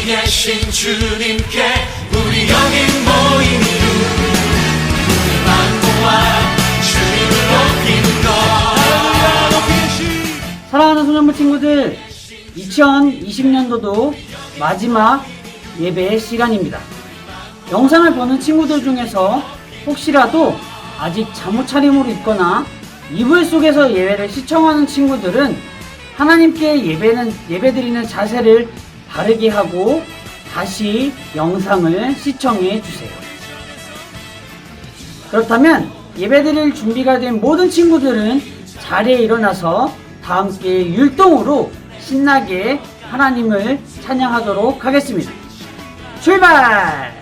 계신 주님께 우리 여기 모인 이유 우리 마음 모아 주님을 높이는 것 사랑하는 소년부 친구들, 2020년도도 마지막 예배 시간입니다. 영상을 보는 친구들 중에서 혹시라도 아직 잠옷 차림으로 있거나 이불 속에서 예배를 시청하는 친구들은 하나님께 예배는 예배드리는 자세를 바르게 하고 다시 영상을 시청해 주세요. 그렇다면 예배드릴 준비가 된 모든 친구들은 자리에 일어나서 다 함께 율동으로 신나게 하나님을 찬양하도록 하겠습니다. 출발!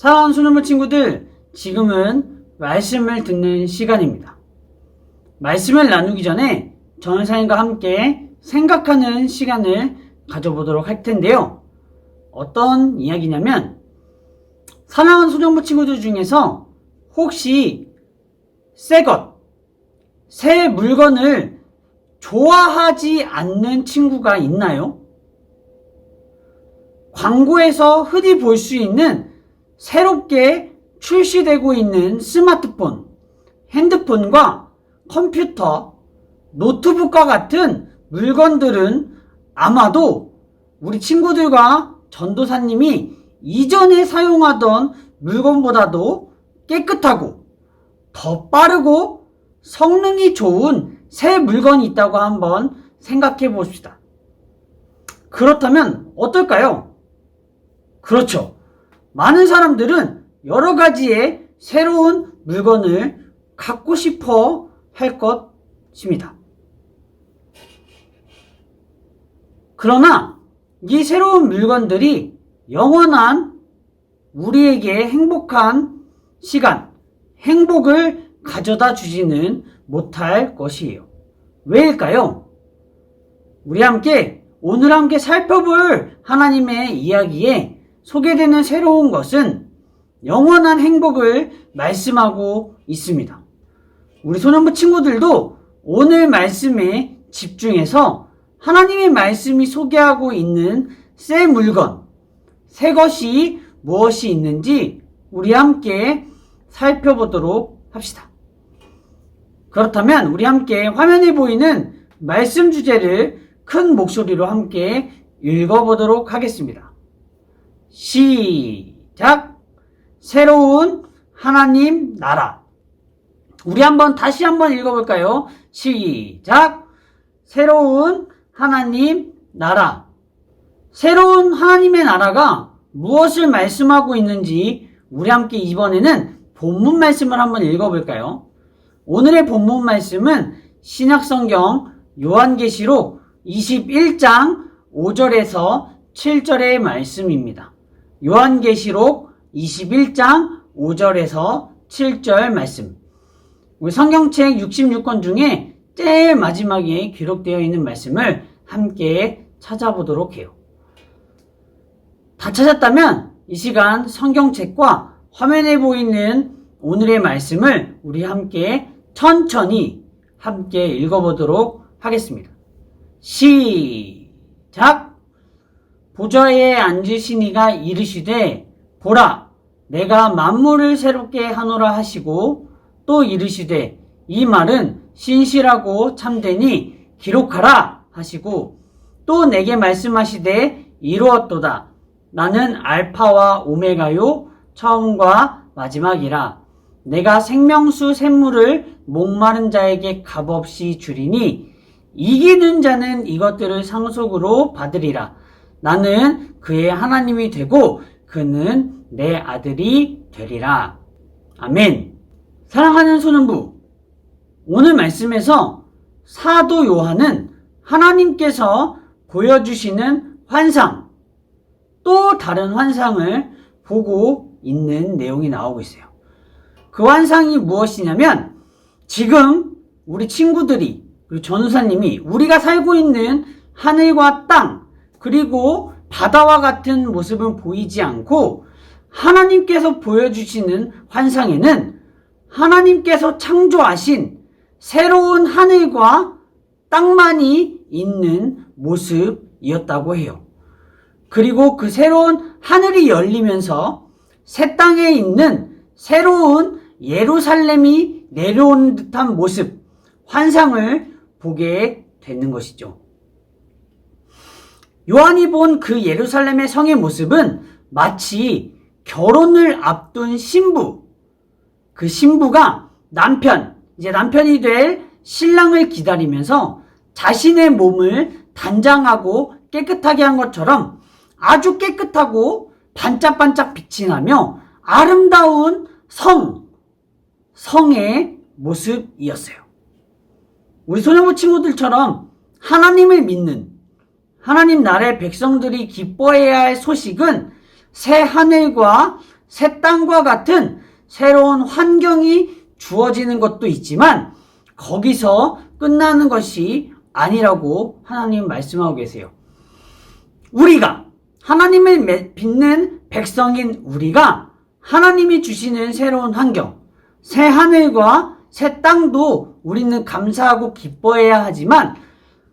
사랑하는 소년부 친구들, 지금은 말씀을 듣는 시간입니다. 말씀을 나누기 전에 전사님과 함께 생각하는 시간을 가져보도록 할 텐데요. 어떤 이야기냐면, 사랑하는 소년부 친구들 중에서 혹시 새 것, 새 물건을 좋아하지 않는 친구가 있나요? 광고에서 흔히 볼 수 있는 새롭게 출시되고 있는 스마트폰, 핸드폰과 컴퓨터, 노트북과 같은 물건들은 아마도 우리 친구들과 전도사님이 이전에 사용하던 물건보다도 깨끗하고 더 빠르고 성능이 좋은 새 물건이 있다고 한번 생각해 봅시다. 그렇다면 어떨까요? 그렇죠. 많은 사람들은 여러 가지의 새로운 물건을 갖고 싶어 할 것입니다. 그러나 이 새로운 물건들이 영원한 우리에게 행복한 시간, 행복을 가져다 주지는 못할 것이에요. 왜일까요? 우리 함께 오늘 함께 살펴볼 하나님의 이야기에 소개되는 새로운 것은 영원한 행복을 말씀하고 있습니다. 우리 소년부 친구들도 오늘 말씀에 집중해서 하나님의 말씀이 소개하고 있는 새 물건, 새 것이 무엇이 있는지 우리 함께 살펴보도록 합시다. 그렇다면 우리 함께 화면에 보이는 말씀 주제를 큰 목소리로 함께 읽어보도록 하겠습니다. 시작! 새로운 하나님 나라. 우리 한번 다시 한번 읽어볼까요? 시작! 새로운 하나님 나라. 새로운 하나님의 나라가 무엇을 말씀하고 있는지 우리 함께 이번에는 본문 말씀을 한번 읽어볼까요? 오늘의 본문 말씀은 신약성경 요한계시록 21장 5절에서 7절의 말씀입니다. 요한계시록 21장 5절에서 7절 말씀. 우리 성경책 66권 중에 제일 마지막에 기록되어 있는 말씀을 함께 찾아보도록 해요. 다 찾았다면 이 시간 성경책과 화면에 보이는 오늘의 말씀을 우리 함께 천천히 함께 읽어보도록 하겠습니다. 시작! 보좌에 앉으신 이가 이르시되 보라 내가 만물을 새롭게 하노라 하시고 또 이르시되 이 말은 신실하고 참되니 기록하라 하시고 또 내게 말씀하시되 이루었도다 나는 알파와 오메가요 처음과 마지막이라 내가 생명수 샘물을 목마른 자에게 값없이 주리니 이기는 자는 이것들을 상속으로 받으리라. 나는 그의 하나님이 되고 그는 내 아들이 되리라. 아멘. 사랑하는 소년부, 오늘 말씀에서 사도 요한은 하나님께서 보여주시는 환상, 또 다른 환상을 보고 있는 내용이 나오고 있어요. 그 환상이 무엇이냐면 지금 우리 친구들이 전우사님이 우리가 살고 있는 하늘과 땅 그리고 바다와 같은 모습은 보이지 않고 하나님께서 보여주시는 환상에는 하나님께서 창조하신 새로운 하늘과 땅만이 있는 모습이었다고 해요. 그리고 그 새로운 하늘이 열리면서 새 땅에 있는 새로운 예루살렘이 내려오는 듯한 모습, 환상을 보게 되는 것이죠. 요한이 본 그 예루살렘의 성의 모습은 마치 결혼을 앞둔 신부, 그 신부가 남편, 이제 남편이 될 신랑을 기다리면서 자신의 몸을 단장하고 깨끗하게 한 것처럼 아주 깨끗하고 반짝반짝 빛이 나며 아름다운 성, 성의 모습이었어요. 우리 소녀부 친구들처럼 하나님을 믿는 하나님 나라의 백성들이 기뻐해야 할 소식은 새 하늘과 새 땅과 같은 새로운 환경이 주어지는 것도 있지만 거기서 끝나는 것이 아니라고 하나님 말씀하고 계세요. 우리가 하나님을 매- 믿는 백성인 우리가 하나님이 주시는 새로운 환경, 새 하늘과 새 땅도 우리는 감사하고 기뻐해야 하지만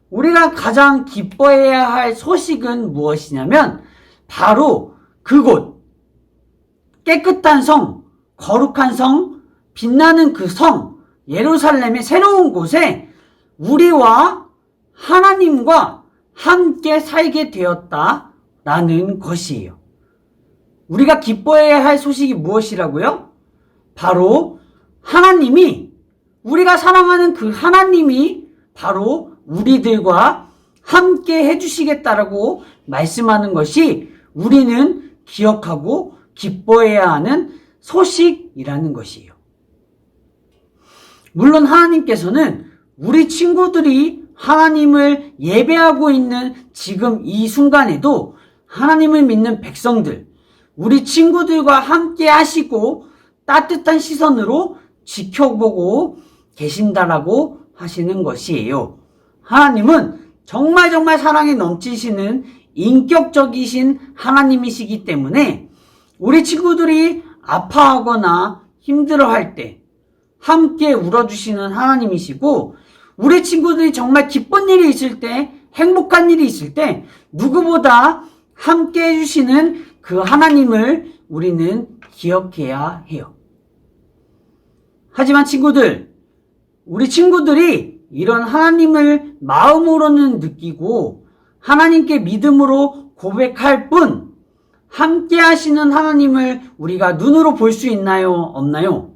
우리가 가장 기뻐해야 할 소식은 무엇이냐면 바로 그곳 깨끗한 성, 거룩한 성, 빛나는 그 성, 예루살렘의 새로운 곳에 우리와 하나님과 함께 살게 되었다라는 것이에요. 우리가 기뻐해야 할 소식이 무엇이라고요? 바로 하나님이 우리가 사랑하는 그 하나님이 바로 우리들과 함께 해주시겠다라고 말씀하는 것이 우리는 기억하고 기뻐해야 하는 소식이라는 것이에요. 물론 하나님께서는 우리 친구들이 하나님을 예배하고 있는 지금 이 순간에도 하나님을 믿는 백성들, 우리 친구들과 함께 하시고 따뜻한 시선으로 지켜보고 계신다라고 하시는 것이에요. 하나님은 정말 정말 사랑에 넘치시는 인격적이신 하나님이시기 때문에 우리 친구들이 아파하거나 힘들어할 때 함께 울어주시는 하나님이시고 우리 친구들이 정말 기쁜 일이 있을 때 행복한 일이 있을 때 누구보다 함께 해주시는 그 하나님을 우리는 기억해야 해요. 하지만 친구들, 우리 친구들이 이런 하나님을 마음으로는 느끼고 하나님께 믿음으로 고백할 뿐 함께 하시는 하나님을 우리가 눈으로 볼 수 있나요? 없나요?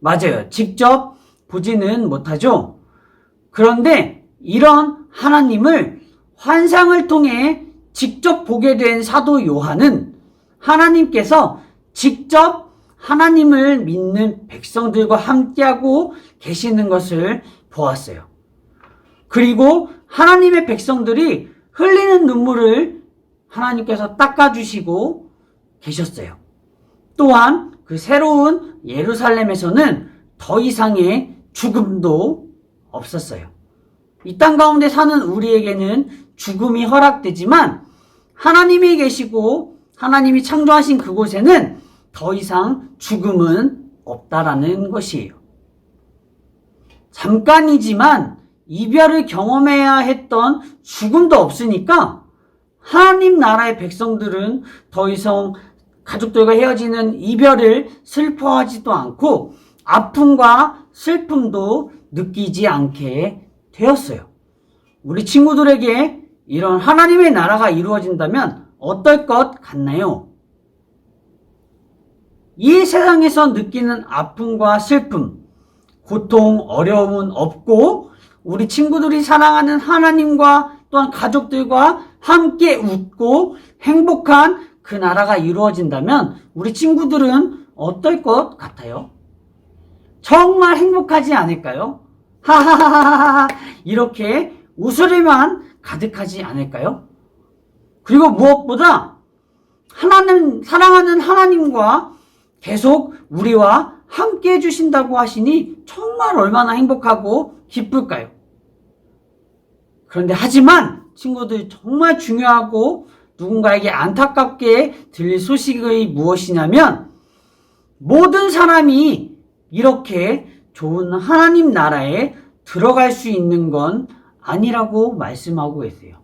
맞아요. 직접 보지는 못하죠. 그런데 이런 하나님을 환상을 통해 직접 보게 된 사도 요한은 하나님께서 직접 하나님을 믿는 백성들과 함께하고 계시는 것을 보았어요. 그리고 하나님의 백성들이 흘리는 눈물을 하나님께서 닦아주시고 계셨어요. 또한 그 새로운 예루살렘에서는 더 이상의 죽음도 없었어요. 이 땅 가운데 사는 우리에게는 죽음이 허락되지만 하나님이 계시고 하나님이 창조하신 그곳에는 더 이상 죽음은 없다라는 것이에요. 잠깐이지만 이별을 경험해야 했던 죽음도 없으니까 하나님 나라의 백성들은 더 이상 가족들과 헤어지는 이별을 슬퍼하지도 않고 아픔과 슬픔도 느끼지 않게 되었어요. 우리 친구들에게 이런 하나님의 나라가 이루어진다면 어떨 것 같나요? 이 세상에서 느끼는 아픔과 슬픔, 고통, 어려움은 없고 우리 친구들이 사랑하는 하나님과 또한 가족들과 함께 웃고 행복한 그 나라가 이루어진다면 우리 친구들은 어떨 것 같아요? 정말 행복하지 않을까요? 하하하하하 이렇게 웃으리만 가득하지 않을까요? 그리고 무엇보다 하나님 사랑하는 하나님과 계속 우리와 함께 해주신다고 하시니 정말 얼마나 행복하고 기쁠까요? 그런데 하지만 친구들 정말 중요하고 누군가에게 안타깝게 들릴 소식이 무엇이냐면 모든 사람이 이렇게 좋은 하나님 나라에 들어갈 수 있는 건 아니라고 말씀하고 계세요.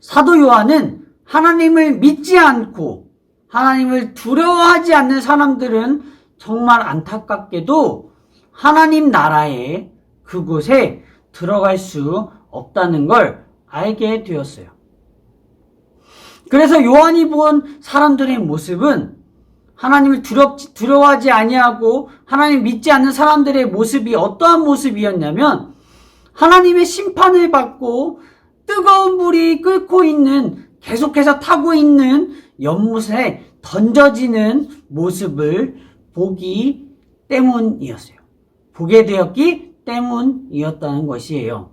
사도 요한은 하나님을 믿지 않고 하나님을 두려워하지 않는 사람들은 정말 안타깝게도 하나님 나라에 그곳에 들어갈 수 없다는 걸 알게 되었어요. 그래서 요한이 본 사람들의 모습은 하나님을 두렵, 두려워하지 아니하고 하나님 믿지 않는 사람들의 모습이 어떠한 모습이었냐면 하나님의 심판을 받고 뜨거운 불이 끓고 있는 계속해서 타고 있는 연못에 던져지는 모습을 보기 때문이었어요. 보게 되었기 때문이었다는 것이에요.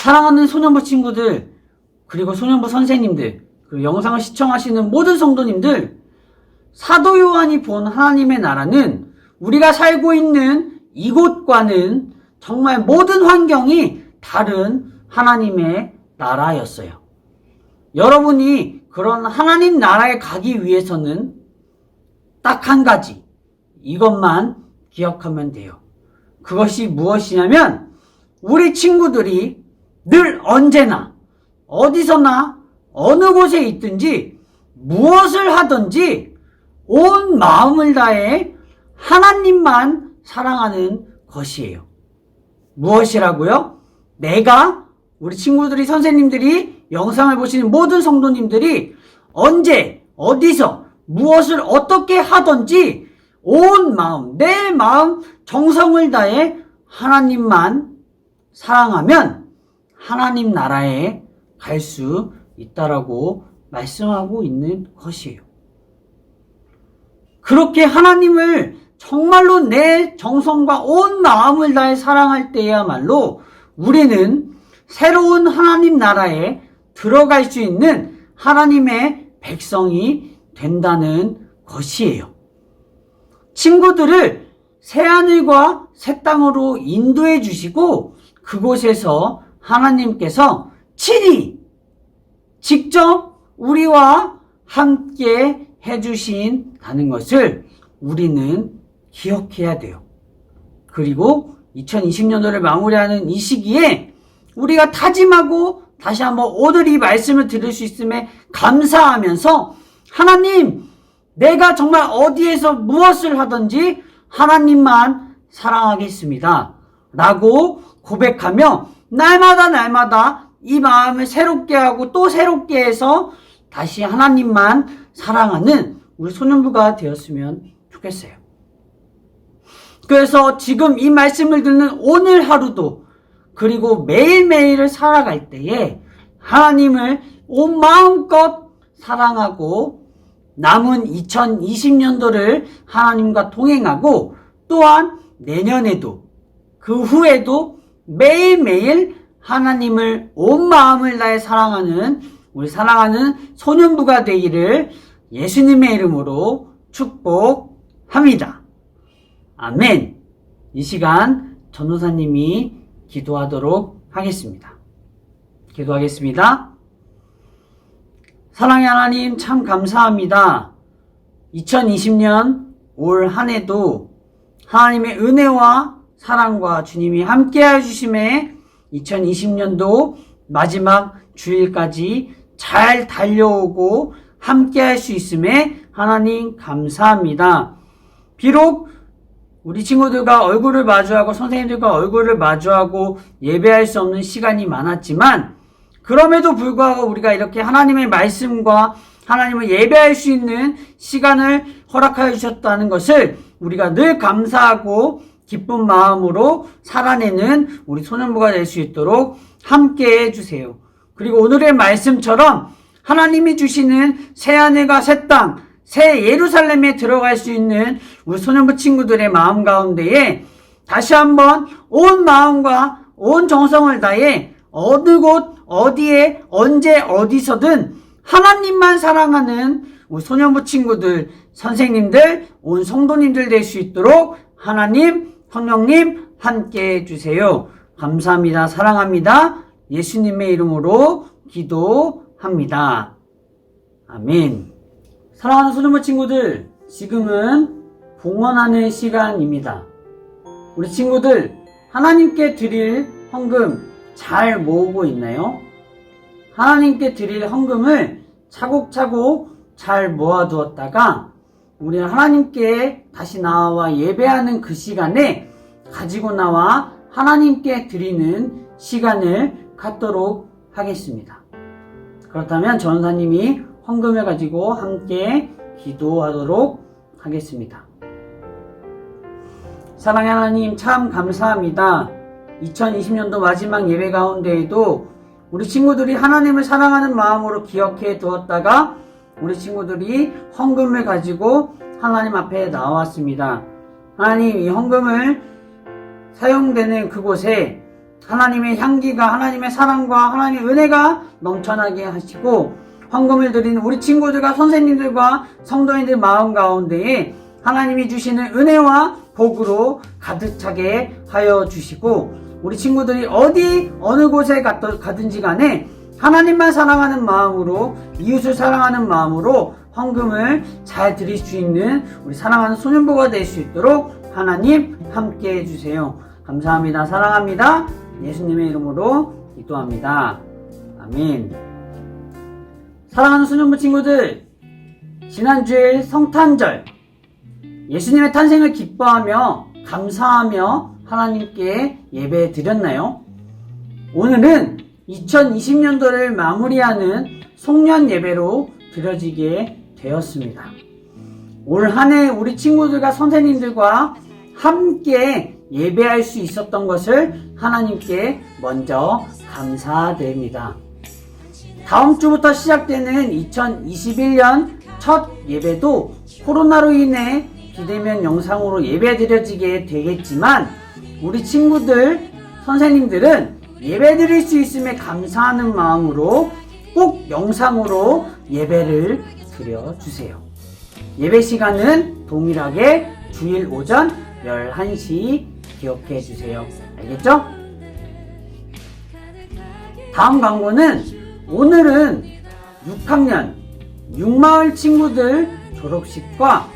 사랑하는 소년부 친구들, 그리고 소년부 선생님들, 그리고 영상을 시청하시는 모든 성도님들, 사도 요한이 본 하나님의 나라는 우리가 살고 있는 이곳과는 정말 모든 환경이 다른 하나님의 나라였어요. 여러분이 그런 하나님 나라에 가기 위해서는 딱 한 가지, 이것만 기억하면 돼요. 그것이 무엇이냐면, 우리 친구들이 늘 언제나, 어디서나, 어느 곳에 있든지, 무엇을 하든지, 온 마음을 다해 하나님만 사랑하는 것이에요. 무엇이라고요? 내가 우리 친구들이 선생님들이 영상을 보시는 모든 성도님들이 언제 어디서 무엇을 어떻게 하든지 온 마음 내 마음 정성을 다해 하나님만 사랑하면 하나님 나라에 갈 수 있다라고 말씀하고 있는 것이에요. 그렇게 하나님을 정말로 내 정성과 온 마음을 다해 사랑할 때야말로 우리는 새로운 하나님 나라에 들어갈 수 있는 하나님의 백성이 된다는 것이에요. 친구들을 새하늘과 새 땅으로 인도해 주시고 그곳에서 하나님께서 친히 직접 우리와 함께 해 주신다는 것을 우리는 기억해야 돼요. 그리고 2020년도를 마무리하는 이 시기에 우리가 다짐하고 다시 한번 오늘 이 말씀을 들을 수 있음에 감사하면서 하나님, 내가 정말 어디에서 무엇을 하든지 하나님만 사랑하겠습니다. 라고 고백하며 날마다 날마다 이 마음을 새롭게 하고 또 새롭게 해서 다시 하나님만 사랑하는 우리 소년부가 되었으면 좋겠어요. 그래서 지금 이 말씀을 듣는 오늘 하루도 그리고 매일매일을 살아갈 때에 하나님을 온 마음껏 사랑하고 남은 2020년도를 하나님과 동행하고 또한 내년에도 그 후에도 매일매일 하나님을 온 마음을 다해 사랑하는 우리 사랑하는 소년부가 되기를 예수님의 이름으로 축복합니다. 아멘. 이 시간 전도사님이 기도하도록 하겠습니다. 기도하겠습니다. 사랑의 하나님 참 감사합니다. 2020년 올 한 해도 하나님의 은혜와 사랑과 주님이 함께 해 주심에 2020년도 마지막 주일까지 잘 달려오고 함께 할 수 있음에 하나님 감사합니다. 비록 우리 친구들과 얼굴을 마주하고 선생님들과 얼굴을 마주하고 예배할 수 없는 시간이 많았지만 그럼에도 불구하고 우리가 이렇게 하나님의 말씀과 하나님을 예배할 수 있는 시간을 허락하여 주셨다는 것을 우리가 늘 감사하고 기쁜 마음으로 살아내는 우리 소년부가 될 수 있도록 함께 해주세요. 그리고 오늘의 말씀처럼 하나님이 주시는 새하늘과 새 땅, 새 예루살렘에 들어갈 수 있는 우리 소년부 친구들의 마음 가운데에 다시 한번 온 마음과 온 정성을 다해 어느 곳, 어디에, 언제, 어디서든 하나님만 사랑하는 우리 소년부 친구들, 선생님들, 온 성도님들 될 수 있도록 하나님, 성령님 함께 해주세요. 감사합니다. 사랑합니다. 예수님의 이름으로 기도합니다. 아멘. 사랑하는 소년부 친구들, 지금은 봉헌하는 시간입니다. 우리 친구들, 하나님께 드릴 헌금 잘 모으고 있나요? 하나님께 드릴 헌금을 차곡차곡 잘 모아두었다가 우리 하나님께 다시 나와 예배하는 그 시간에 가지고 나와 하나님께 드리는 시간을 갖도록 하겠습니다. 그렇다면 전사님이 헌금을 가지고 함께 기도하도록 하겠습니다. 사랑의 하나님 참 감사합니다. 2020년도 마지막 예배 가운데에도 우리 친구들이 하나님을 사랑하는 마음으로 기억해 두었다가 우리 친구들이 헌금을 가지고 하나님 앞에 나왔습니다. 하나님 이 헌금을 사용되는 그곳에 하나님의 향기가 하나님의 사랑과 하나님의 은혜가 넘쳐나게 하시고 헌금을 드리는 우리 친구들과 선생님들과 성도인들 마음 가운데에 하나님이 주시는 은혜와 복으로 가득 차게 하여 주시고 우리 친구들이 어디 어느 곳에 갔- 가든지 간에 하나님만 사랑하는 마음으로 이웃을 사랑하는 마음으로 헌금을 잘 드릴 수 있는 우리 사랑하는 소년부가 될 수 있도록 하나님 함께 해주세요. 감사합니다. 사랑합니다. 예수님의 이름으로 기도합니다. 아멘. 사랑하는 소년부 친구들, 지난주에 성탄절, 예수님의 탄생을 기뻐하며 감사하며 하나님께 예배 드렸나요? 오늘은 2020년도를 마무리하는 송년 예배로 드려지게 되었습니다. 올 한 해 우리 친구들과 선생님들과 함께 예배할 수 있었던 것을 하나님께 먼저 감사드립니다. 다음 주부터 시작되는 2021년 첫 예배도 코로나로 인해 비대면 영상으로 예배 드려지게 되겠지만 우리 친구들, 선생님들은 예배 드릴 수 있음에 감사하는 마음으로 꼭 영상으로 예배를 드려주세요. 예배 시간은 동일하게 주일 오전 11시 기억해 주세요. 알겠죠? 다음 광고는 오늘은 6학년 6마을 친구들 졸업식과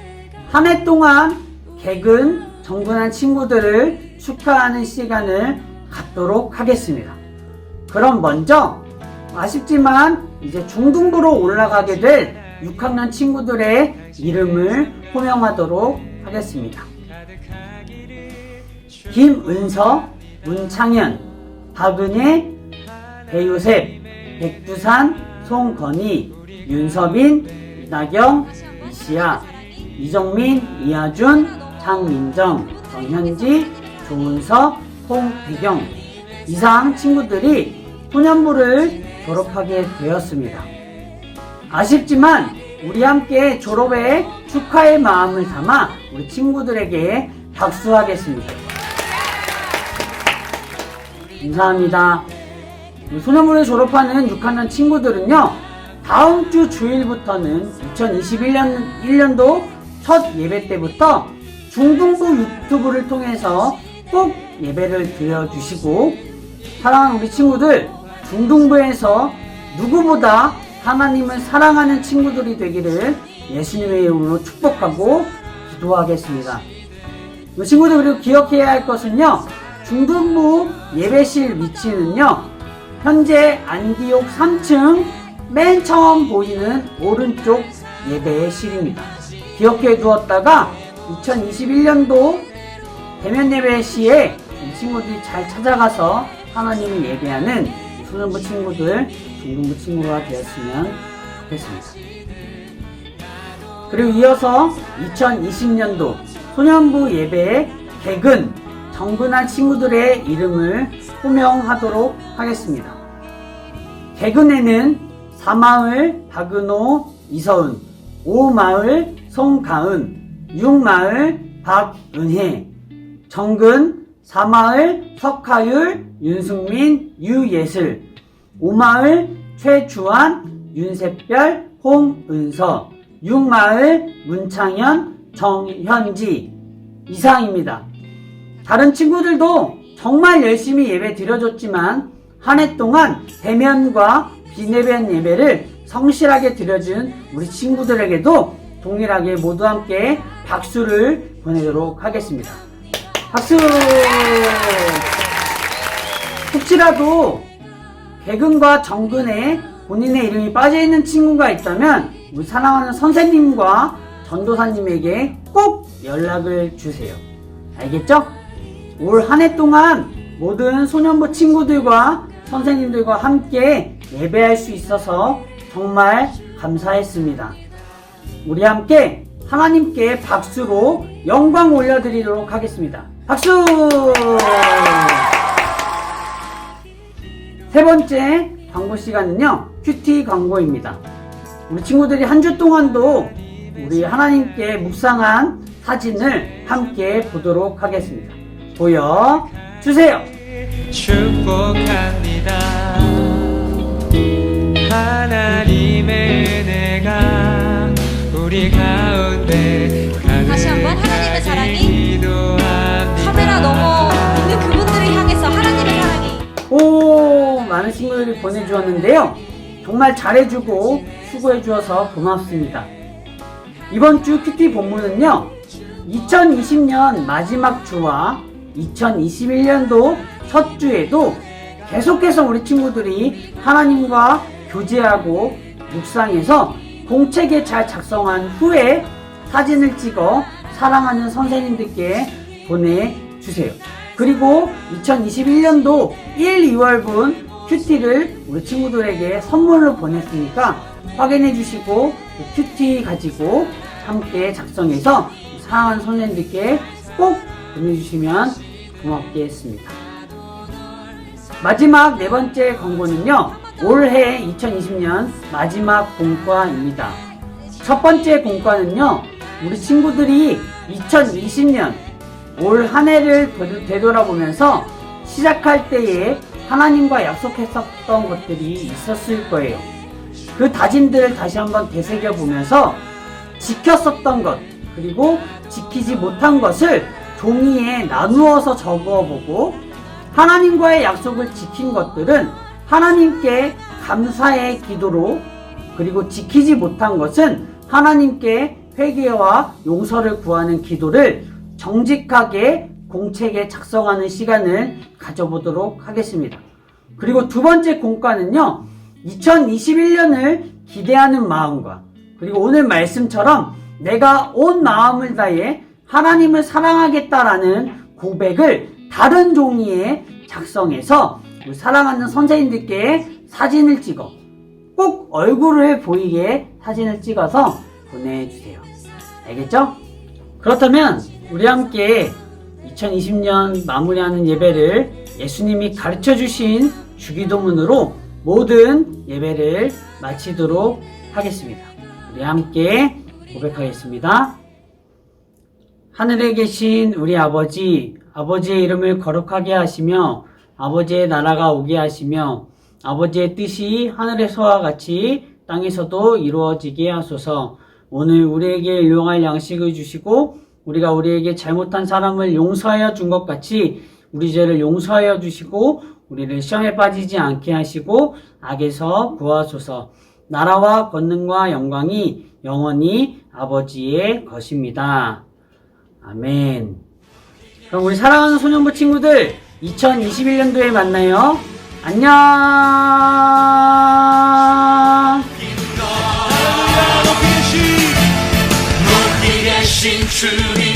한 해 동안 개근 정근한 친구들을 축하하는 시간을 갖도록 하겠습니다. 그럼 먼저 아쉽지만 이제 중등부로 올라가게 될 6학년 친구들의 이름을 호명하도록 하겠습니다. 김은서, 문창현, 박은혜, 배요셉, 백두산, 송건희, 윤서빈, 이나경, 이시아, 이정민, 이하준, 장민정, 정현지, 조은서, 홍태경 이상 친구들이 소년부를 졸업하게 되었습니다. 아쉽지만 우리 함께 졸업에 축하의 마음을 담아 우리 친구들에게 박수하겠습니다. 감사합니다. 소년부를 졸업하는 6학년 친구들은요, 다음 주 주일부터는 2021년 1년도 첫 예배 때부터 중등부 유튜브를 통해서 꼭 예배를 드려주시고, 사랑하는 우리 친구들, 중등부에서 누구보다 하나님을 사랑하는 친구들이 되기를 예수님의 이름으로 축복하고 기도하겠습니다. 이 친구들 그리고 기억해야 할 것은요. 중등부 예배실 위치는요. 현재 안디옥 3층 맨 처음 보이는 오른쪽 예배실입니다. 기억해 두었다가 2021년도 대면 예배 시에 이 친구들이 잘 찾아가서 하나님을 예배하는 소년부 친구들, 중등부 친구가 되었으면 좋겠습니다. 그리고 이어서 2020년도 소년부 예배의 개근, 정근한 친구들의 이름을 호명하도록 하겠습니다. 개근에는 사마을 박은호, 이서은, 오마을 송가은, 육마을 박은혜, 정근 사마을 석하율, 윤승민, 유예슬, 오마을 최주환, 윤샛별, 홍은서, 육마을 문창현, 정현지 이상입니다. 다른 친구들도 정말 열심히 예배 드려줬지만 한 해 동안 대면과 비대면 예배를 성실하게 드려준 우리 친구들에게도 동일하게 모두 함께 박수를 보내도록 하겠습니다. 박수! 혹시라도 개근과 정근에 본인의 이름이 빠져있는 친구가 있다면 우리 사랑하는 선생님과 전도사님에게 꼭 연락을 주세요. 알겠죠? 올 한 해 동안 모든 소년부 친구들과 선생님들과 함께 예배할 수 있어서 정말 감사했습니다. 우리 함께 하나님께 박수로 영광 올려드리도록 하겠습니다. 박수! 세 번째 광고 시간은요, 큐티 광고입니다. 우리 친구들이 한 주 동안도 우리 하나님께 묵상한 사진을 함께 보도록 하겠습니다. 보여 주세요. 축복합니다 하나님의 은혜가 우리 가운데 다시 한번 하나님의 사랑이 많은 친구들이 보내주었는데요. 정말 잘해주고 수고해주어서 고맙습니다. 이번 주 큐티 본문은요, 2020년 마지막 주와 2021년도 첫 주에도 계속해서 우리 친구들이 하나님과 교제하고 묵상해서 공책에 잘 작성한 후에 사진을 찍어 사랑하는 선생님들께 보내주세요. 그리고 2021년도 1, 2월분 큐티를 우리 친구들에게 선물로 보냈으니까 확인해 주시고 그 큐티 가지고 함께 작성해서 사랑하는 선생님들께 꼭 보내주시면 고맙겠습니다. 마지막 네 번째 광고는요. 올해 2020년 마지막 공과입니다. 첫 번째 공과는요. 우리 친구들이 2020년 올 한 해를 되돌- 되돌아보면서 시작할 때에 하나님과 약속했었던 것들이 있었을 거예요. 그 다짐들을 다시 한번 되새겨 보면서 지켰었던 것, 그리고 지키지 못한 것을 종이에 나누어서 적어보고 하나님과의 약속을 지킨 것들은 하나님께 감사의 기도로 그리고 지키지 못한 것은 하나님께 회개와 용서를 구하는 기도를 정직하게 공책에 작성하는 시간을 가져보도록 하겠습니다. 그리고 두 번째 공과는요, 2021년을 기대하는 마음과 그리고 오늘 말씀처럼 내가 온 마음을 다해 하나님을 사랑하겠다라는 고백을 다른 종이에 작성해서 사랑하는 선생님들께 사진을 찍어 꼭 얼굴을 보이게 사진을 찍어서 보내주세요. 알겠죠? 그렇다면 우리 함께 2020년 마무리하는 예배를 예수님이 가르쳐 주신 주기도문으로 모든 예배를 마치도록 하겠습니다. 우리 함께 고백하겠습니다. 하늘에 계신 우리 아버지, 아버지의 이름을 거룩하게 하시며 아버지의 나라가 오게 하시며 아버지의 뜻이 하늘에서와 같이 땅에서도 이루어지게 하소서. 오늘 우리에게 일용할 양식을 주시고 우리가 우리에게 잘못한 사람을 용서하여 준 것 같이 우리 죄를 용서하여 주시고 우리를 시험에 빠지지 않게 하시고 악에서 구하소서. 나라와 권능과 영광이 영원히 아버지의 것입니다. 아멘. 그럼 우리 사랑하는 소년부 친구들 2021년도에 만나요. 안녕. 높이 계신 주님께